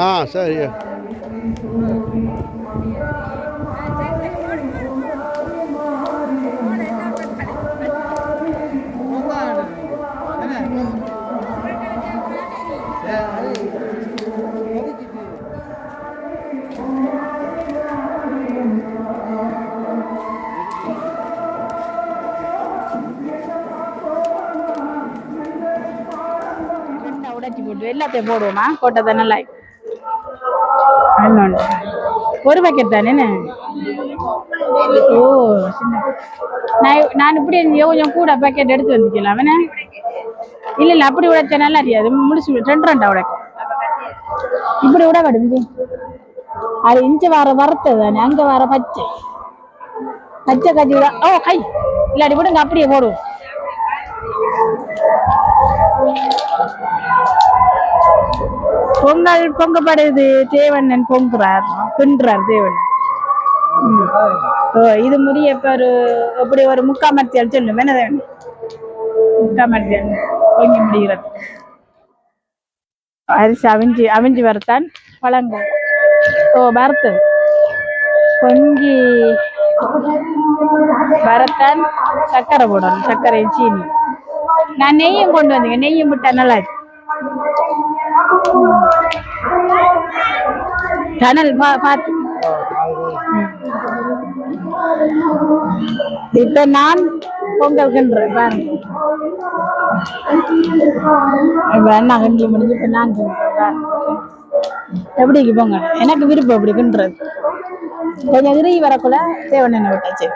ஆ சரி. ரெண்டா போட்டு எல்லாத்தையும் போடுவோமா போட்டதை நல்லா. இன்னொன்று ஒரு பக்கெட் தானே ஓ நான் நான் இப்படி இருந்தே கொஞ்சம் கூட பேக்கெட் எடுத்து வந்துக்கலாம் என்ன இல்லை இல்லை அப்படி உடைச்சா நல்லா அறியாது முடிச்சு விடு. ரெண்டு ரெண்டா உடைக்கும். இப்படி விட. கடுந்து அது இஞ்சி வர வறுத்தது தானே. அங்கே வர பச்சை. பச்சை கஞ்சி ஓ கை. இல்லாடி விடுங்க அப்படியே போடுவோம். பொங்கல் பொங்கப்படுது தேவண்ணன் பொங்குறார் பின்றார் தேவண்ணன். ஓ இது முடிய இப்ப ஒரு எப்படி ஒரு முக்காமர்த்தியால் சொல்லும் என்ன தேவன் முக்காமத்தியால் பொங்கி முடிகிறது. அரிசி அவிஞ்சி அவிஞ்சி வரத்தான் வழங்க ஓ வறுத்தது பொங்கி வரத்தான் சர்க்கரை போடணும் சர்க்கரை சீனி. நான் நெய்யும் கொண்டு வந்தீங்க நெய்யும் விட்டா நல்லா இருக்கு டனல் பா பார்த்து இப்ப நான் பொங்கல் கிண்டுறேன் பாருங்க இப்ப அண்ணா கிண்டி முடிஞ்சு இப்ப நான் கிண்டுறேன் எப்படிக்கு பொங்கல் எனக்கு விருப்பம் அப்படி கிண்டுறது கொஞ்சம் இறுகி வரக்குள்ள தேவன் என்ன விட்டாச்சு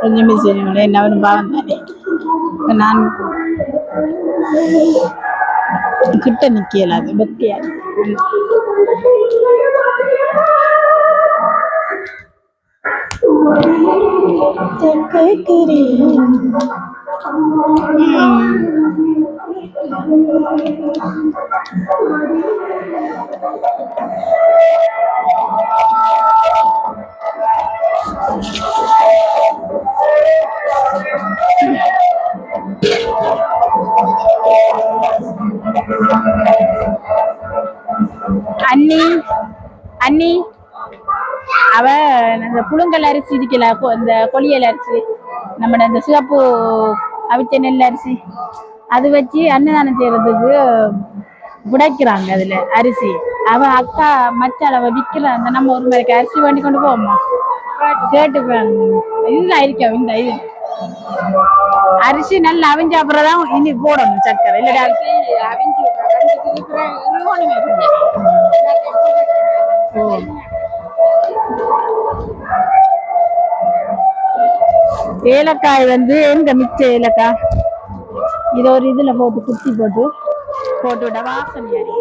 கொஞ்சம் மிஸ் என்ன அவனு பாவம் தானே நான் கிட்ட நிக்கல அது பக்தியா அண்ணி அண்ணி அவ அந்த புழுங்கல் அரிசி இருக்கல கொ- இந்த கொளியல் அரிசி நம்ம இந்த சிவப்பு அவிச்ச நெல் அரிசி அது வச்சு அன்னதானம் செய்யறதுக்கு உடைக்கிறாங்க அதுல அரிசி. அவ அக்கா மச்சால் அவ விக்கிற அந்த நம்ம ஒரு மாதிரி அரிசி வண்டி கொண்டு போவோமா? கேட்டுப்பாங்க. இதுதான் இருக்கா இந்த இது அரிசி நல்லா அவிஞ்ச அப்புறம் தான் இனி போடணும் சக்கரை இல்லடா அரிசி அவிஞ்சு ஓ ஏலக்காய் வந்து எங்க மிச்ச ஏலக்காய் இதை ஒரு இதுல போட்டு குத்தி போட்டு போட்டு விட வாசனை அது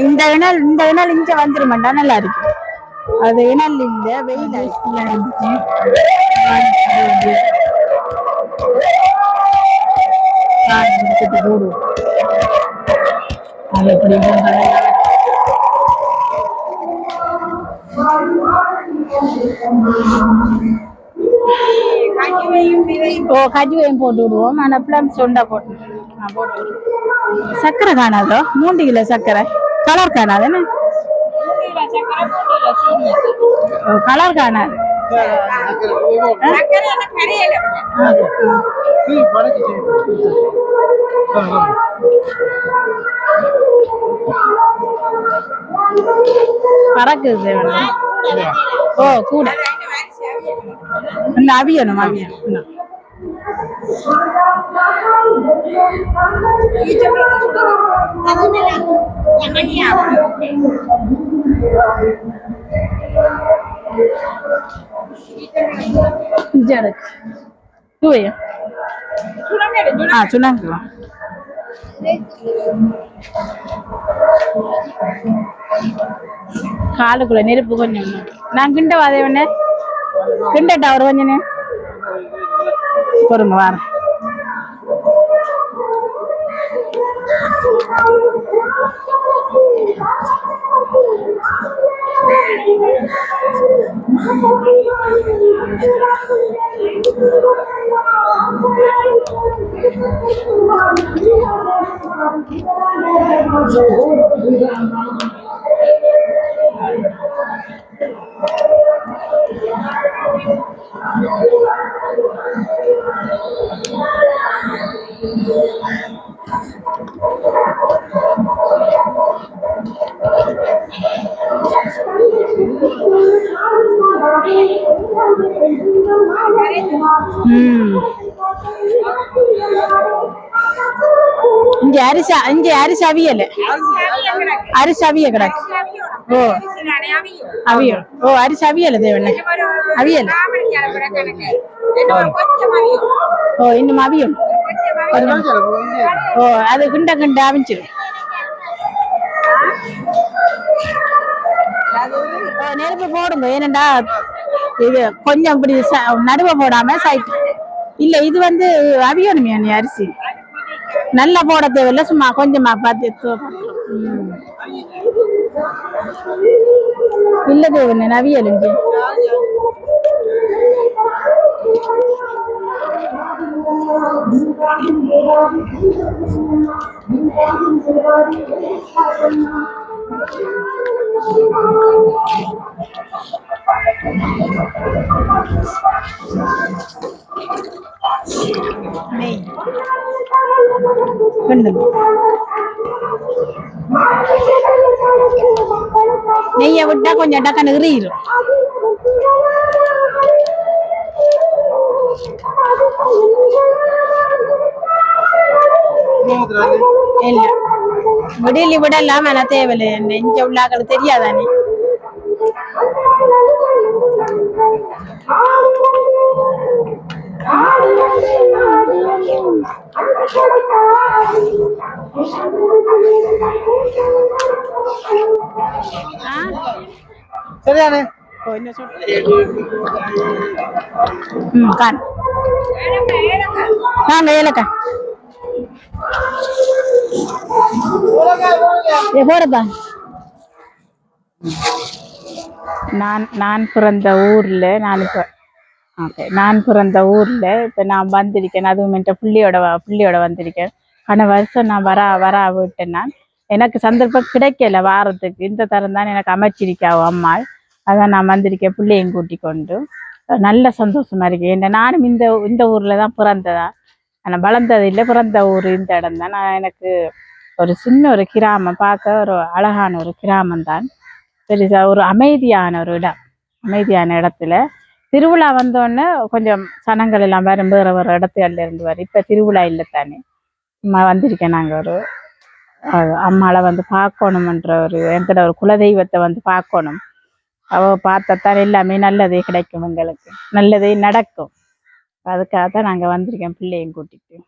இந்த இணல் இந்த இணல் இங்க வந்துருமாண்டா நல்லா இருக்கு. அது இணல் இல்ல வெயில் இருந்துச்சு போடுவோம். அது எப்படி ஓ கஜுவையும் போட்டு விடுவோம் ஆனால் பிளம்ஸ் சொண்டா போட்டு ஆ, போட்டு விடுவோம். சர்க்கரை காணாதோ? மூன்று கிலோ சர்க்கரை. கலர் காணாது என்ன? கலர் காணாது. பறக்குது ஓ கூட இந்த அவியணும் அவியணும் இன்னும். இது எடுக்கு. കാളുകൾ നെരുപ്പ് കൊഞ്ഞ. ഞാൻ കിണ്ടവാ അതേവനെ കിണ്ടട്ടാ അവർ കൊഞ്ഞിന്? പൊറുങ്ങ വേറെ Hmm. இங்க அரிசி இங்க அரிசி அவியல் அரிசி அவிய கிடக்கு. ஓ. அவியல். ஓ அரிசி அவியல் தேவண்ணே அவியல். ஓ இன்னும் அவியும் ஓ அது குண்ட கிண்ட அவிஞ்சிடும் ஓ, நெருப்பு போடுங்க. ஏனண்டா இது கொஞ்சம் இப்படி ச- போடாம சைட் இல்ல இது வந்து அவியணுமே நீ அரிசி. நல்லா போட தேவையில்ல சும்மா கொஞ்சமா பார்த்து தூ- ம். இல்ல தேவண்ணே அவியல் நெய் கிண்டுங்க. நெய்யை விட்டா கொஞ்சம் டக்குன்னு எறியிரும் இல்ல விடலி விடலாம் ஆனா தேவையில்லை. இங்க உள்ளாக்களுக்கு தெரியாதானே? என்ன? ம் கான் வாங்க ஏலக்காய் நான் நான் பிறந்த ஊர்ல நான் இப்ப ஓகே நான் பிறந்த ஊர்ல இப்ப நான் வந்திருக்கேன். அதுவும் என்கிட்ட புள்ளியோட புள்ளியோட வந்திருக்கேன். ஆன வருஷம் நான் வரா வரா விட்டேன் நான் எனக்கு சந்தர்ப்பம் கிடைக்கல வாரத்துக்கு. இந்த தரம் தான் எனக்கு அமைச்சிருக்காவோ அம்மாள். அதான் நான் வந்திருக்கேன் பிள்ளையும் கூட்டி கொண்டு நல்ல சந்தோஷமா இருக்கு. என்ன நானும் இந்த இந்த ஊர்ல தான் பிறந்ததா. ஆனால் வளர்ந்தது இல்லை பிறந்த ஊர் இந்த இடம் தான். நான் எனக்கு ஒரு சின்ன ஒரு கிராமம் பார்க்க ஒரு அழகான ஒரு கிராமம் தான். பெருசா ஒரு அமைதியான ஒரு இடம் அமைதியான இடத்துல. திருவிழா வந்தோடனே கொஞ்சம் சனங்கள் எல்லாம் வரும் வேறு வேறு இடத்துல இருந்து வரும். இப்போ திருவிழா இல்லை தானே. சும்மா வந்திருக்கேன் நாங்கள் ஒரு அம்மாவை வந்து பார்க்கணுமன்ற ஒரு என்கிட்ட ஒரு குலதெய்வத்தை வந்து பார்க்கணும். அவ பார்த்தாத்தான் எல்லாமே நல்லதே கிடைக்கும் எங்களுக்கு. நல்லதே நடக்கும். அதுக்காக தான் நாங்கள் வந்திருக்கேன் பிள்ளையும் கூட்டிகிட்டு